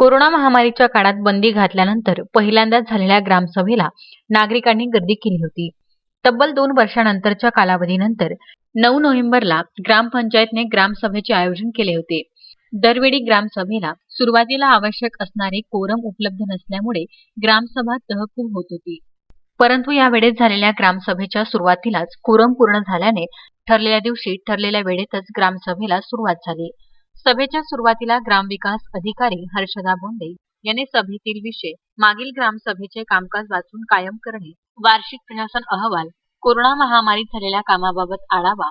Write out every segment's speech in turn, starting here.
Corona महामारीच्या काळात बंदी घातल्यानंतर पहिल्यांदाच झालेल्या ग्रामसभेला नागरिकांनी गर्दी केली होती. तब्बल दोन वर्षानंतरच्या कालावधीनंतर नऊ नोव्हेंबरला ग्रामपंचायतने ग्रामसभेचे आयोजन केले होते. दरवेळी ग्रामसभेला सुरुवातीला आवश्यक असणारे कोरम उपलब्ध नसल्यामुळे ग्रामसभा तहकूब होत होती. परंतु यावेळेस झालेल्या ग्रामसभेच्या सुरुवातीलाच कोरम पूर्ण झाल्याने ठरलेल्या दिवशी ठरलेल्या वेळेतच ग्रामसभेला सुरुवात झाली. सभेच्या सुरुवातीला ग्रामविकास अधिकारी हर्षदा बोंडे यांनी सभेतील विषय मागील ग्रामसभेचे कामकाज वाचून कायम करणे वार्षिक प्रशासन अहवाल कोरोना महामारीत झालेल्या कामाबाबत आढावा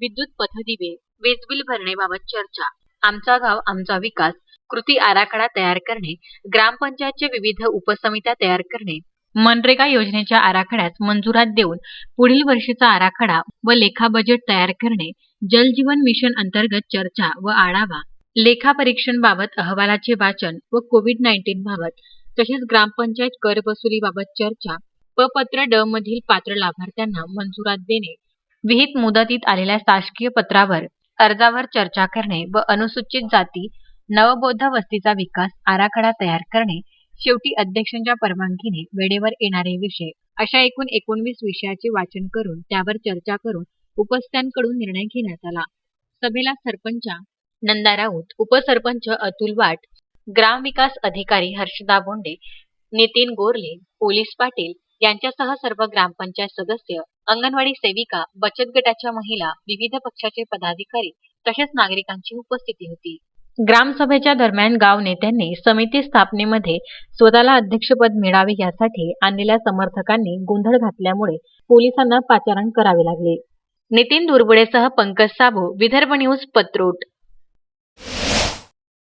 विद्युत पथदिवे वीज बिल भरणेबाबत चर्चा आमचा गाव आमचा विकास कृती आराखडा तयार करणे ग्रामपंचायतचे विविध उपसमित्या तयार करणे मनरेगा योजनेच्या आराखड्यास मंजुरात देऊन पुढील वर्षीचा आराखडा व लेखा बजेट तयार करणे जल जीवन मिशन अंतर्गत चर्चा व आढावा लेखा परीक्षण बाबत अहवालाचे वाचन व कोविड नाईन्टीन बाबत तसेच ग्रामपंचायत कर वसुलीबाबत चर्चा प पत्र ड मधील पात्र लाभार्थ्यांना मंजुरात देणे. विहित मुदतीत आलेल्या शासकीय पत्रावर अर्जावर चर्चा करणे व अनुसूचित जाती नवबौद्ध वस्तीचा विकास आराखडा तयार करणे शेवटी अध्यक्षांच्या परवानगीने वेळेवर येणारे विषय अशा एकूण एकोणवीस विषयाचे वाचन करून त्यावर चर्चा करून उपस्थितांकडून निर्णय घेण्यात आला. सभेला सरपंच नंदा राऊत उपसरपंच अतुल वाट ग्रामविकास अधिकारी हर्षदा बोंडे नितीन गोरले पोलीस पाटील यांच्यासह सर्व ग्रामपंचायत सदस्य अंगणवाडी सेविका बचत गटाच्या महिला विविध पक्षाचे पदाधिकारी तसेच नागरिकांची उपस्थिती होती. ग्रामसभेच्या दरम्यान गाव नेत्यांनी समिती स्थापनेमध्ये स्वतःला अध्यक्षपद मिळावे यासाठी आणलेल्या समर्थकांनी गोंधळ घातल्यामुळे पोलिसांना पाचारण करावे लागले. नितीन दुर्बुडेसह पंकज साबू विदर्भ न्यूज पत्रोट.